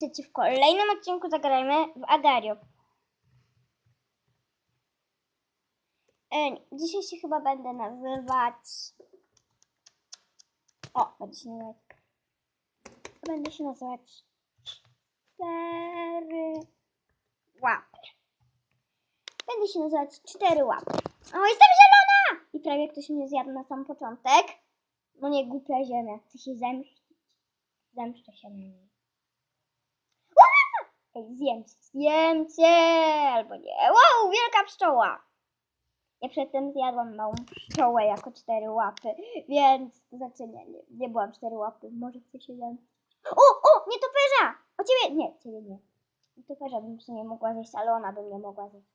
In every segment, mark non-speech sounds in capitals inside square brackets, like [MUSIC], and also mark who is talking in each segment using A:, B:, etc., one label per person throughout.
A: W kolejnym odcinku zagrajmy w Agario. E, dzisiaj się chyba będę nazywać... O, będzie się nazywać... Będę się nazywać... Cztery... Łapy. Będę się nazywać Cztery Łapy. O, jestem zielona! I prawie ktoś mnie zjadł na sam początek. No nie, głupia ziemia. Chcę się zemścić. Zemszczę się na niej. Ej, zjem cię, zjem cię, albo nie. Wow, wielka pszczoła. Ja przedtem zjadłam małą pszczołę jako cztery łapy, więc to znaczy nie, nie, nie byłam cztery łapy, może chcę się zemścić. O, o, nietoperza! O ciebie, nie, ciebie nie. Nietoperza bym w sumie mogła zjeść, ale ona by mnie mogła zjeść.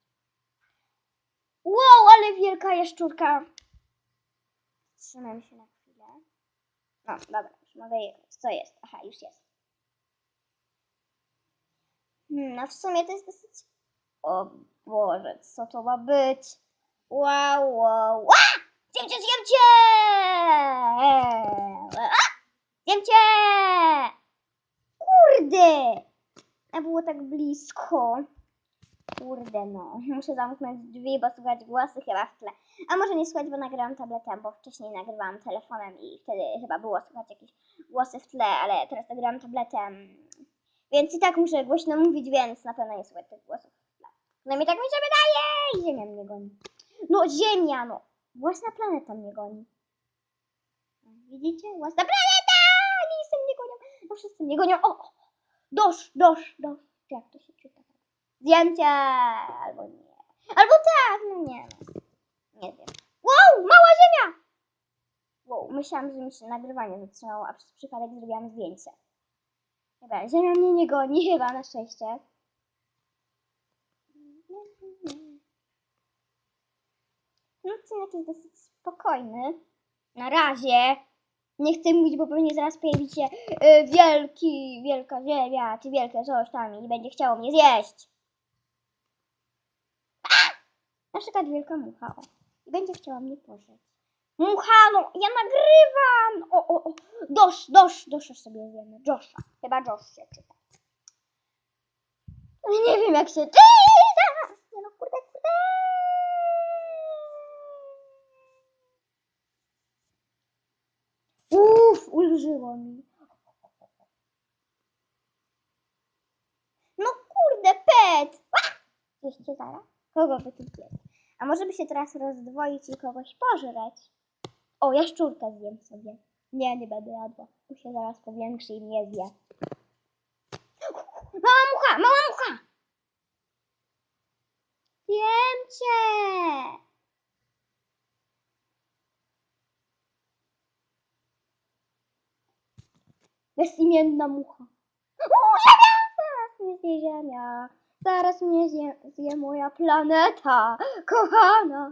A: Wow, ale wielka jaszczurka. Trzymam się na chwilę. No, dobra, już mogę jechać. Co jest? Aha, już jest. No w sumie to jest dosyć... O Boże, co to ma być? Wow, wow, wow! Zjem cię, zjem cię! A! Zjem cię! Kurde! A było tak blisko. Kurde no, [LAUGHS] muszę zamknąć drzwi, bo słychać głosy chyba w tle. A może nie słychać, bo nagrałam tabletem, bo wcześniej nagrywałam telefonem i wtedy chyba było słychać jakieś głosy w tle, ale teraz nagrałam tabletem. Więc i tak muszę głośno mówić, więc na pewno nie słychać tych głosów. No mi tak mi się wydaje! Ziemia mnie goni. No Ziemia, no. Własna planeta mnie goni. Widzicie? Własna planeta! Lisy mnie gonią. No wszyscy mnie gonią. O! Dosz, dosz, dosz. Jak to się czyta? Cię! Albo nie. Albo tak, no nie. no. Nie wiem. Wow, mała ziemia! Wow, myślałam, że mi się nagrywanie zatrzymało, a przez przypadek zrobiłam zdjęcie. Dobra, ziemia mnie nie goni [LAUGHS] chyba, na szczęście. No, odcinek jest dosyć spokojny. Na razie. Nie chcę mówić, bo pewnie zaraz pojawi się y, wielki, wielka ziemia, czy wielkie coś tam i będzie chciało mnie zjeść. A! Na przykład wielka mucha, o. I będzie chciała mnie pożreć. Mucha, no, ja nagrywam! O, o, o. Dosz, dosz, dosz sobie wiemy. Josha. Chyba Josh się czyta. Ale Nie wiem, jak się czyta. Nie no, kurde, kurde. Uff, ulżyło mi. No kurde, pet! Jeszcze zaraz. Kogo by tu zjeść? A może by się teraz rozdwoić i kogoś pożreć? O, jaszczurkę zjem sobie. Nie, nie będę jadła. Tu się zaraz powiększy i mnie zje. Mała mucha, mała mucha! Zjem cię! Bezimienna mucha. O, ziemia! Zaraz mnie zje ziemia. Zaraz mnie zje, zje moja planeta. Kochana.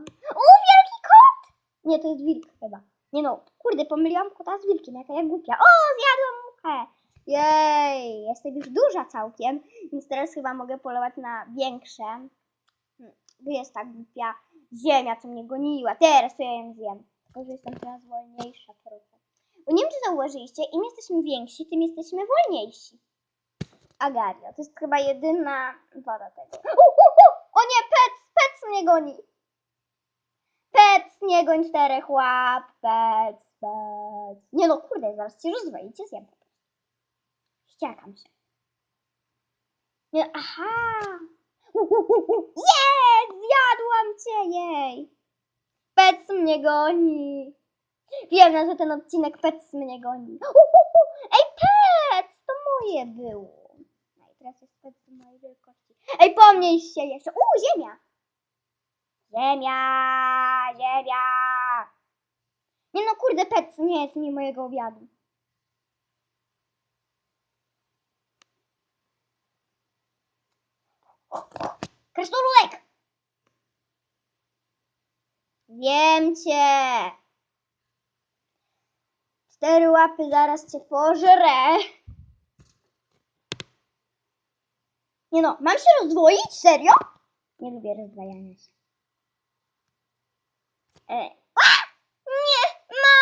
A: Nie, to jest wilk chyba. Nie no, kurde, pomyliłam kota z wilkiem, jaka ja głupia. O, zjadłam muchę! Jej, jestem już duża całkiem, więc teraz chyba mogę polować na większe. Hmm, Bo jest tak głupia ziemia, co mnie goniła. Teraz to ja ją zjem. Tylko, że jestem teraz wolniejsza trochę. Bo nie wiem, czy zauważyliście, im jesteśmy więksi, tym jesteśmy wolniejsi. Agario, to jest chyba jedyna wada tego. U, u, u! O nie, pec, pec mnie goni! Pec, nie goń czterech łap, pec, pec. Nie no, kurde, zaraz cię zjem po prostu. Ściakam się. Nie, aha! [LAUGHS] Jest! Zjadłam cię, jej! Pec mnie goni! Wiem, że ten odcinek Pec mnie goni. U, u, u. Ej, Pec! To moje było. No i teraz jest Pec mojej wielkości. Ej, pomniej się jeszcze. U, ziemia! Ziemia! Ziemia! Nie no, kurde, Pec nie jest mi mojego obiadu. Krasnoludek! Wiem cię! Cztery łapy, zaraz cię pożrę. Nie no, mam się rozdwoić? Serio? Nie lubię rozdwajania się. E. A! Nie! Ma!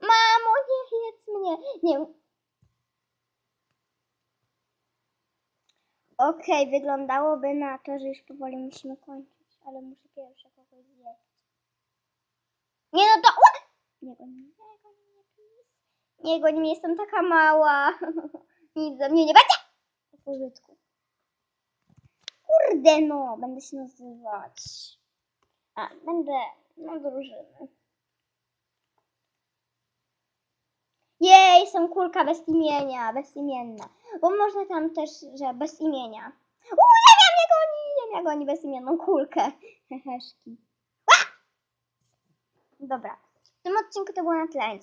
A: Mamo, nie jedz mnie! Nie. Okej, wyglądałoby na to, że już powoli musimy kończyć, ale muszę pierwsze kogoś zjeść. Nie no to... Ua! Nie goń mnie, nie goń mnie. Nie goń mnie, jestem taka mała. [LAUGHS] Nic ze mnie nie będzie. Porządku. Kurde no, będę się nazywać. A, będę na drużyny. Jej, są kulka bez imienia, bezimienna. Bo można tam też, że bez imienia. Uuu, ziemia mnie goni, ziemia goni bezimienną kulkę. Heheszki. Dobra, w tym odcinku to było na tyle.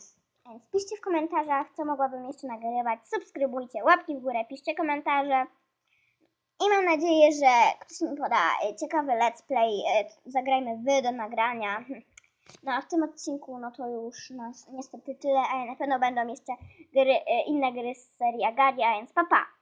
A: Piszcie w komentarzach, co mogłabym jeszcze nagrywać. Subskrybujcie, łapki w górę, piszcie komentarze. I mam nadzieję, że ktoś mi poda e, ciekawy let's play. e, Zagrajmy wy do nagrania. [LAUGHS] No a w tym odcinku, no to już no, niestety tyle, ale na pewno będą jeszcze gry, e, inne gry z serii Agadia, więc papa! Pa.